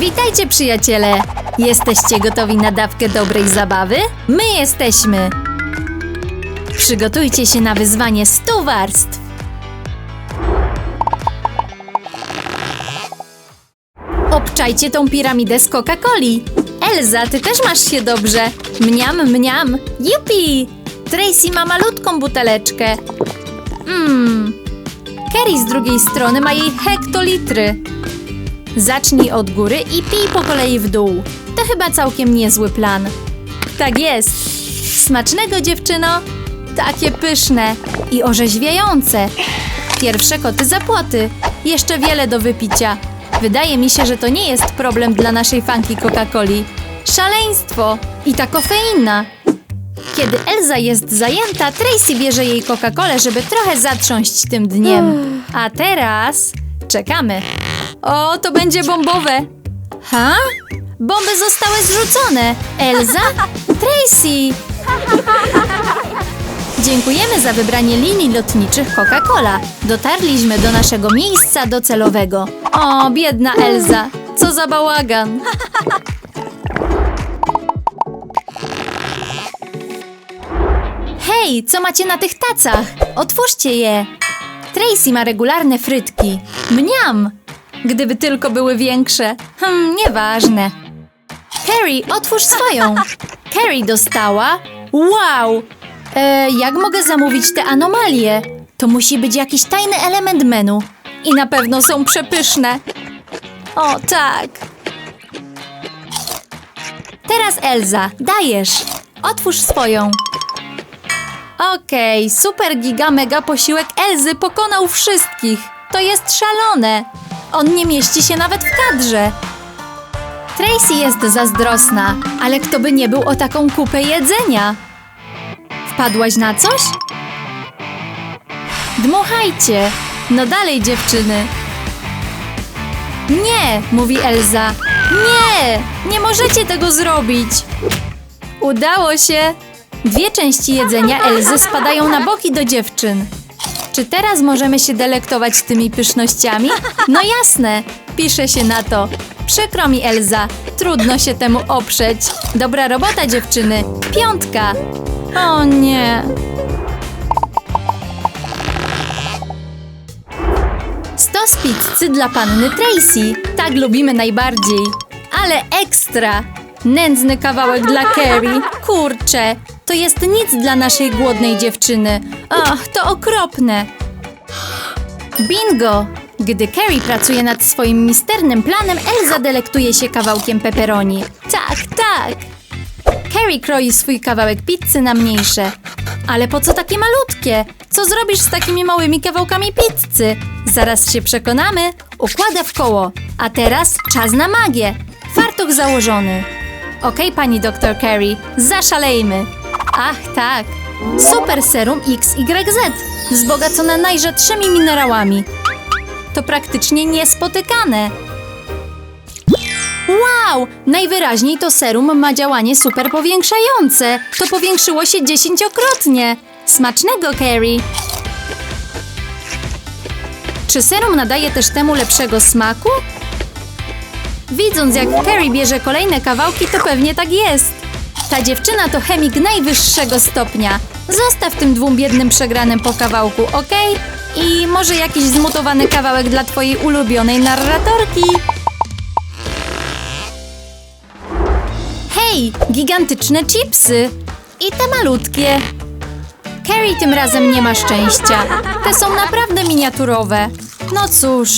Witajcie przyjaciele! Jesteście gotowi na dawkę dobrej zabawy? My jesteśmy! Przygotujcie się na wyzwanie 100 warstw! Obczajcie tą piramidę z Coca-Coli! Elza, ty też masz się dobrze! Mniam, mniam! Jupi! Tracy ma malutką buteleczkę. Mmm. Kerry z drugiej strony ma jej hektolitry. Zacznij od góry i pij po kolei w dół. To chyba całkiem niezły plan. Tak jest. Smacznego dziewczyno. Takie pyszne i orzeźwiające. Pierwsze koty za płoty. Jeszcze wiele do wypicia. Wydaje mi się, że to nie jest problem dla naszej fanki Coca-Coli. Szaleństwo! I ta kofeina! Kiedy Elza jest zajęta, Tracy bierze jej Coca-Colę, żeby trochę zatrząść tym dniem. A teraz czekamy. O, to będzie bombowe. Ha? Bomby zostały zrzucone. Elza? Tracy! Dziękujemy za wybranie linii lotniczych Coca-Cola. Dotarliśmy do naszego miejsca docelowego. O, biedna Elza. Co za bałagan. Hej, co macie na tych tacach? Otwórzcie je. Tracy ma regularne frytki. Mniam! Gdyby tylko były większe. Hmm, nieważne. Carrie, otwórz swoją. Carrie dostała. Wow! E, jak mogę zamówić te anomalie? To musi być jakiś tajny element menu. I na pewno są przepyszne. O, tak. Teraz Elza, dajesz. Otwórz swoją. Okej, super giga mega posiłek Elzy pokonał wszystkich. To jest szalone. On nie mieści się nawet w kadrze. Tracy jest zazdrosna, ale kto by nie był o taką kupę jedzenia? Wpadłaś na coś? Dmuchajcie. No dalej, dziewczyny. Nie, mówi Elza. Nie, nie możecie tego zrobić. Udało się. Dwie części jedzenia Elzy spadają na boki do dziewczyn. Czy teraz możemy się delektować tymi pysznościami? No jasne, pisze się na to. Przykro mi, Elza, trudno się temu oprzeć. Dobra robota, dziewczyny. Piątka. O nie. Stos pizzy dla panny Tracy. Tak lubimy najbardziej. Ale ekstra. Nędzny kawałek dla Carrie. Kurczę, to jest nic dla naszej głodnej dziewczyny. Ach, to okropne. Bingo! Gdy Carrie pracuje nad swoim misternym planem, Elza delektuje się kawałkiem pepperoni. Tak, tak! Carrie kroi swój kawałek pizzy na mniejsze. Ale po co takie malutkie? Co zrobisz z takimi małymi kawałkami pizzy? Zaraz się przekonamy. Układa w koło. A teraz czas na magię. Fartuch założony. Okej, pani doktor Carrie, zaszalejmy. Ach, tak. Super serum XYZ, wzbogacone najrzadszymi minerałami. To praktycznie niespotykane. Wow! Najwyraźniej to serum ma działanie super powiększające. To powiększyło się dziesięciokrotnie. Smacznego, Carrie! Czy serum nadaje też temu lepszego smaku? Widząc, jak Carrie bierze kolejne kawałki, to pewnie tak jest. Ta dziewczyna to chemik najwyższego stopnia. Zostaw tym dwóm biednym przegranym po kawałku, ok? I może jakiś zmutowany kawałek dla twojej ulubionej narratorki. Hej, gigantyczne chipsy! I te malutkie. Carrie tym razem nie ma szczęścia. Te są naprawdę miniaturowe. No cóż.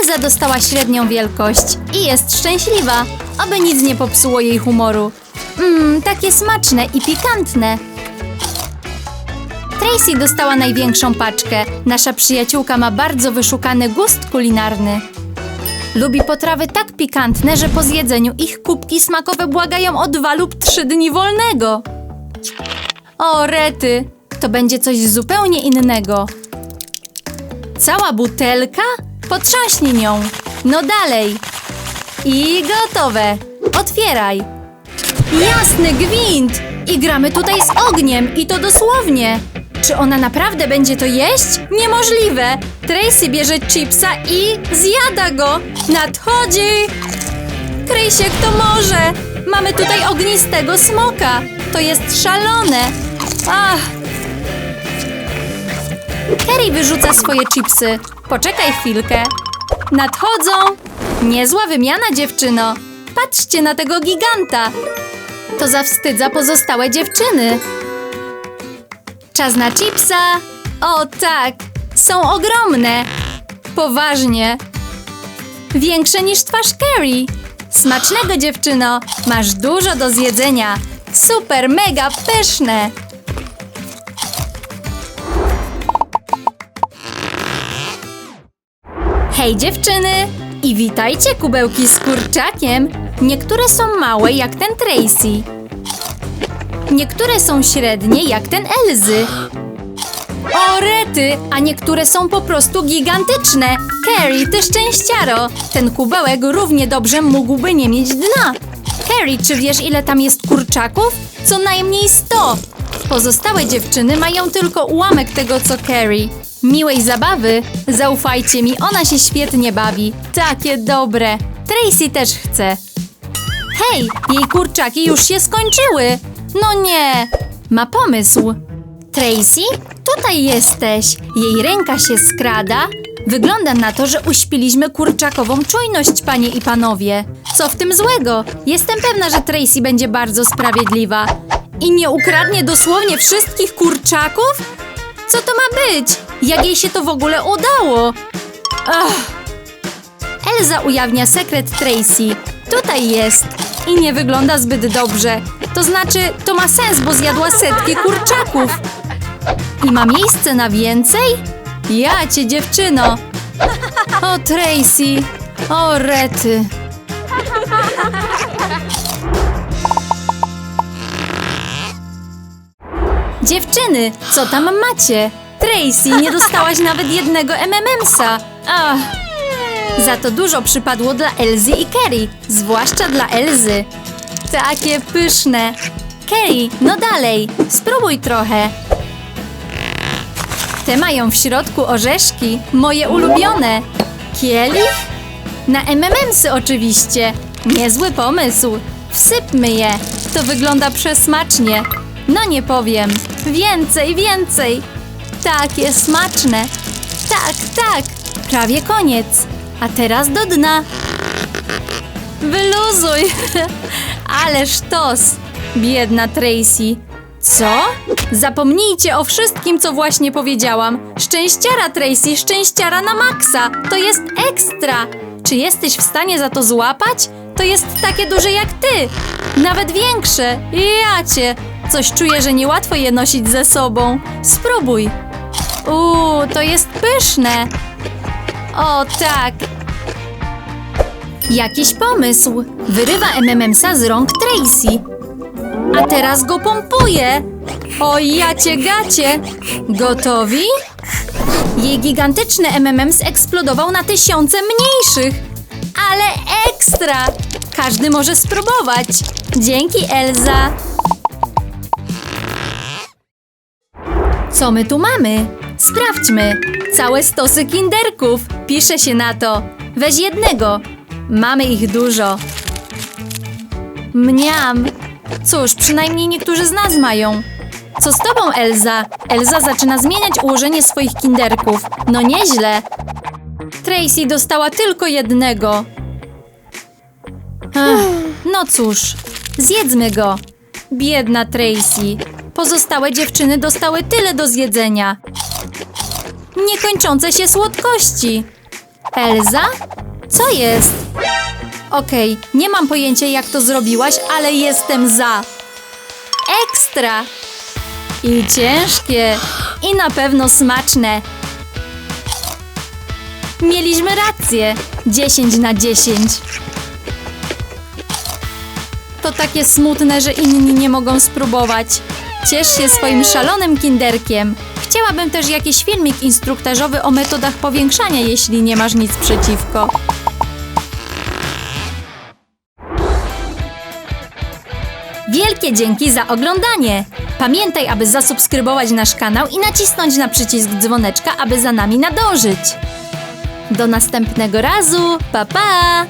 Elza dostała średnią wielkość i jest szczęśliwa, aby nic nie popsuło jej humoru. Mmm, takie smaczne i pikantne. Tracy dostała największą paczkę. Nasza przyjaciółka ma bardzo wyszukany gust kulinarny. Lubi potrawy tak pikantne, że po zjedzeniu ich kubki smakowe błagają o dwa lub trzy dni wolnego. O, rety! To będzie coś zupełnie innego. Cała butelka? Potrząśnij nią. No dalej. I gotowe. Otwieraj. Jasny gwint! I gramy tutaj z ogniem, i to dosłownie. Czy ona naprawdę będzie to jeść? Niemożliwe! Tracy bierze chipsa i zjada go! Nadchodzi! Krysiek, to może! Mamy tutaj ognistego smoka! To jest szalone! Ach! Kerry wyrzuca swoje chipsy. Poczekaj chwilkę. Nadchodzą! Niezła wymiana, dziewczyno! Patrzcie na tego giganta! To zawstydza pozostałe dziewczyny. Czas na chipsa! O tak! Są ogromne! Poważnie! Większe niż twarz Carrie! Smacznego dziewczyno! Masz dużo do zjedzenia! Super, mega pyszne! Hej dziewczyny! I witajcie kubełki z kurczakiem! Niektóre są małe jak ten Tracy. Niektóre są średnie jak ten Elzy. O rety, a niektóre są po prostu gigantyczne. Carrie, ty szczęściaro. Ten kubełek równie dobrze mógłby nie mieć dna. Carrie, czy wiesz ile tam jest kurczaków? Co najmniej 100. Pozostałe dziewczyny mają tylko ułamek tego co Carrie. Miłej zabawy. Zaufajcie mi, ona się świetnie bawi. Takie dobre. Tracy też chce. Hej, jej kurczaki już się skończyły. No nie. Ma pomysł. Tracy, tutaj jesteś. Jej ręka się skrada. Wygląda na to, że uśpiliśmy kurczakową czujność, panie i panowie. Co w tym złego? Jestem pewna, że Tracy będzie bardzo sprawiedliwa. I nie ukradnie dosłownie wszystkich kurczaków? Co to ma być? Jak jej się to w ogóle udało? Ach. Elza ujawnia sekret Tracy. Tutaj jest. I nie wygląda zbyt dobrze. To znaczy, to ma sens, bo zjadła setki kurczaków. I ma miejsce na więcej? Ja cię, dziewczyno. O, Tracy. O, rety. Dziewczyny, co tam macie? Tracy, nie dostałaś nawet jednego MMMsa. Ach. Za to dużo przypadło dla Elzy i Kerry, zwłaszcza dla Elzy. Takie pyszne. Kerry, no dalej, spróbuj trochę. Te mają w środku orzeszki, moje ulubione. Kielich? Na MMMsy oczywiście. Niezły pomysł. Wsypmy je. To wygląda przesmacznie. No nie powiem. Więcej, więcej. Takie smaczne. Tak, tak. Prawie koniec. A teraz do dna. Wyluzuj. Ale sztos. Biedna Tracy. Co? Zapomnijcie o wszystkim, co właśnie powiedziałam. Szczęściara Tracy, szczęściara na maksa. To jest ekstra. Czy jesteś w stanie za to złapać? To jest takie duże jak ty. Nawet większe. Ja cię. Coś czuję, że niełatwo je nosić ze sobą. Spróbuj. Uuu, to jest pyszne. O tak. Jakiś pomysł. Wyrywa MMMsa z rąk Tracy. A teraz go pompuje. O jacie gacie. Gotowi? Jej gigantyczny MMM eksplodował na tysiące mniejszych. Ale ekstra! Każdy może spróbować. Dzięki, Elza. Co my tu mamy? Sprawdźmy. Całe stosy kinderków. Pisze się na to. Weź jednego. Mamy ich dużo. Mniam. Cóż, przynajmniej niektórzy z nas mają. Co z tobą, Elza? Elza zaczyna zmieniać ułożenie swoich kinderków. No nieźle. Tracy dostała tylko jednego. No cóż, zjedzmy go. Biedna Tracy. Pozostałe dziewczyny dostały tyle do zjedzenia. Niekończące się słodkości. Elza? Co jest? Okej, nie mam pojęcia jak to zrobiłaś, ale jestem za. Ekstra! I ciężkie, i na pewno smaczne. Mieliśmy rację. 10 na 10. To takie smutne, że inni nie mogą spróbować. Ciesz się swoim szalonym kinderkiem. Chciałabym też jakiś filmik instruktażowy o metodach powiększania, jeśli nie masz nic przeciwko. Wielkie dzięki za oglądanie! Pamiętaj, aby zasubskrybować nasz kanał i nacisnąć na przycisk dzwoneczka, aby za nami nadążyć. Do następnego razu. Pa pa!